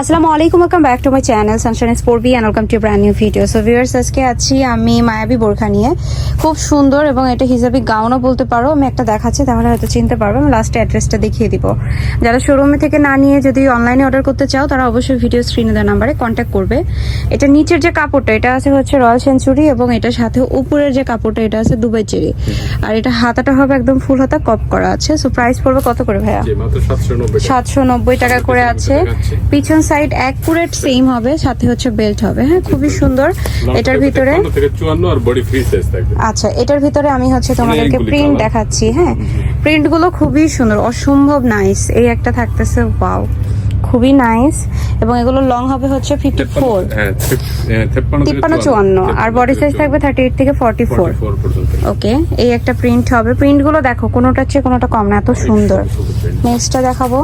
আসসালামু আলাইকুম welcome back to my channel sunshine sporby and welcome to brand new video so viewers আজকে আছি আমি মায়াবী বোরখা নিয়ে। খুব সুন্দর এবং এটা হিসাবে গাউনও বলতে পারো। আমি একটা দেখাচ্ছি তাহলে হয়তো চিনতে পারবে। আমি লাস্টে অ্যাড্রেসটা দেখিয়ে দিব। যারা শোরুমে থেকে না নিয়ে যদি অনলাইনে অর্ডার করতে চাও তারা অবশ্যই ভিডিও স্ক্রিনে দেওয়া নাম্বারে কন্ট্যাক্ট করবে। এটা নিচের যে কাপড়টা এটা আছে হচ্ছে রয়্যাল সেঞ্চুরি এবং এটার সাথে উপরের যে কাপড়টা এটা আছে দুবাই চেরি আর এটা হাতাটা হবে একদম ফুল হাতা কপ করা আছে। সো প্রাইস পড়বে কত করে ভাইয়া? সাতশো নব্বই টাকা। করে আছে। পিছন সাইড অ্যাকুরেট সেম হবে সাথে হচ্ছে বেল্ট হবে। হ্যাঁ খুবই সুন্দর। এটার ভিতরে চুয়ান্ন আর বডি ফ্রি সাইজ থাকবে। আচ্ছা এটার ভিতরে আমি হচ্ছে তোমাদেরকে প্রিন্ট দেখাচ্ছি হ্যাঁ? প্রিন্টগুলো খুবই সুন্দর অসম্ভব নাইস এই একটা থাকতেছে ওয়াও খুবই নাইস এবং এগুলো লং হবে হচ্ছে ফিফটি ফোর হ্যাঁ তেপ্পান্ন তিপ্পান্ন চুয়ান্ন। আর বডি সাইজ থাকবে থার্টি এইট থেকে ফর্টি ফোর ওকে এই একটা প্রিন্ট হবে। প্রিন্টগুলো দেখো কোনোটার চেয়ে কোনোটা কম না এত সুন্দর। নেক্সটটা দেখাবো।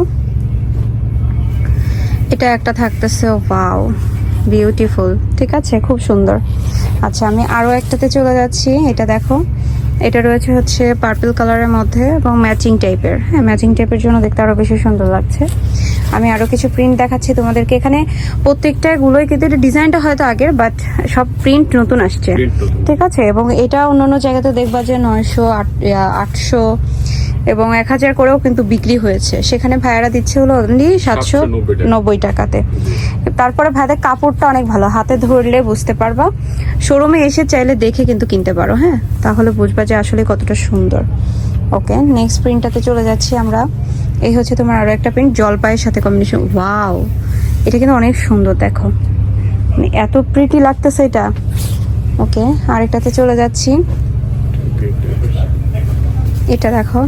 এটা একটা থাকতেছে ওয়াও বিউটিফুল ঠিক আছে? খুব সুন্দর। আচ্ছা আমি আরও একটাতে চলে যাচ্ছি। এটা দেখো। এটা রয়েছে হচ্ছে পার্পল কালারের মধ্যে এবং ম্যাচিং টাইপের হ্যাঁ ম্যাচিং টাইপের জন্য দেখতে আরও বেশি সুন্দর লাগছে। আমি আরও কিছু প্রিন্ট দেখাচ্ছি তোমাদেরকে। এখানে প্রত্যেকটা গুলোই কিন্তু এটা ডিজাইনটা হয়তো আগের বাট সব প্রিন্ট নতুন আসছে। ঠিক আছে? এবং এটা অন্য অন্য জায়গাতে দেখবা যে নয়শো আট আটশো এবং এক হাজার করেও কিন্তু বিক্রি হয়েছে। সেখানে ভাইয়ারা দিচ্ছে হলো অনলি সাতশো নব্বই টাকাতে। তারপরে ভাইদের কাপড়টা অনেক ভালো। হাতে ধরলে বুঝতে পারবা। শোরুমে এসে চাইলে দেখে কিন্তু কিনতে পারো হ্যাঁ? তাহলে বুঝবা যে আসলে কতটা সুন্দর। ওকে নেক্সট প্রিন্টটাতে চলে যাচ্ছি আমরা। এই হচ্ছে তোমার আরও একটা প্রিন্ট জলপাইয়ের সাথে কম্বিনেশন ওয়াও এটা কিন্তু অনেক সুন্দর দেখো। মানে এত প্রিটি লাগতেছে এটা। ওকে আরেকটাতে চলে যাচ্ছি। এটা দেখো।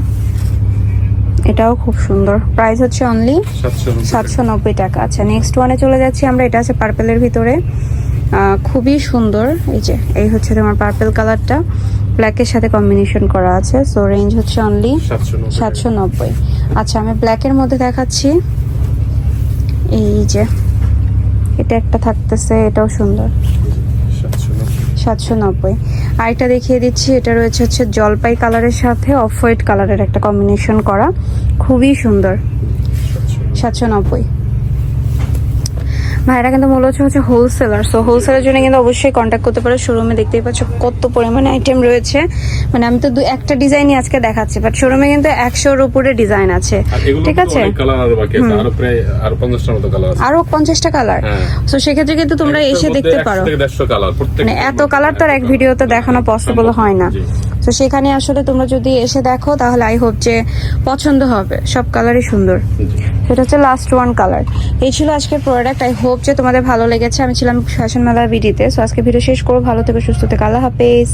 এটাও খুব সুন্দর। প্রাইস হচ্ছে অনলি সাতশো নব্বই টাকা। আচ্ছা নেক্সট ওয়ানে চলে যাচ্ছি আমরা। এটা আছে পার্পেলের ভিতরে। খুবই সুন্দর। এই যে এই হচ্ছে তোমার পার্পেল কালারটা ব্ল্যাকের সাথে কম্বিনেশন করা আছে। সো রেঞ্জ হচ্ছে অনলি সাতশো নব্বই আচ্ছা আমি ব্ল্যাকের মধ্যে দেখাচ্ছি। এই যে এটা একটা থাকতেছে। এটাও সুন্দর। সাতশো নব্বই। আরেকটা দেখিয়ে দিচ্ছি, এটা রয়েছে হচ্ছে জলপাই কালারের সাথে অফ হোয়াইট কালারের একটা কম্বিনেশন করা। খুবই সুন্দর। সাতশো ভাইরা কিন্তু মূলত হচ্ছে হোলসেলার সো হোলসেলের জন্য কিন্তু অবশ্যই কন্ট্যাক্ট করতে পারো। শোরুমে দেখতেই পাচ্ছ কত পরিমাণে আইটেম রয়েছে। মানে আমি তো দু একটা ডিজাইনই আজকে দেখাচ্ছি বাট শোরুমে কিন্তু একশোর উপরে ডিজাইন আছে। ঠিক আছে? আরও পঞ্চাশটা কালার হ্যাঁ। তো সেক্ষেত্রে কিন্তু তোমরা এসে দেখতে পারো। মানে এত কালার তো আর এক ভিডিওতে দেখানো পসিবল হয় না। তো সেখানে আসলে তোমরা যদি এসে দেখো, তাহলে আই হোপ যে পছন্দ হবে। সব কালারই সুন্দর। সেটা হচ্ছে লাস্ট ওয়ান কালার এই ছিল আজকের প্রোডাক্ট আই হোপ যে তোমাদের ভালো লেগেছে। আমি ছিলাম ফ্যাশন মেলার ভিডিওতে সো আজকে ভিডিও শেষ করো ভালো থেকে, সুস্থ থেকে। আল্লাহ হাফেজ।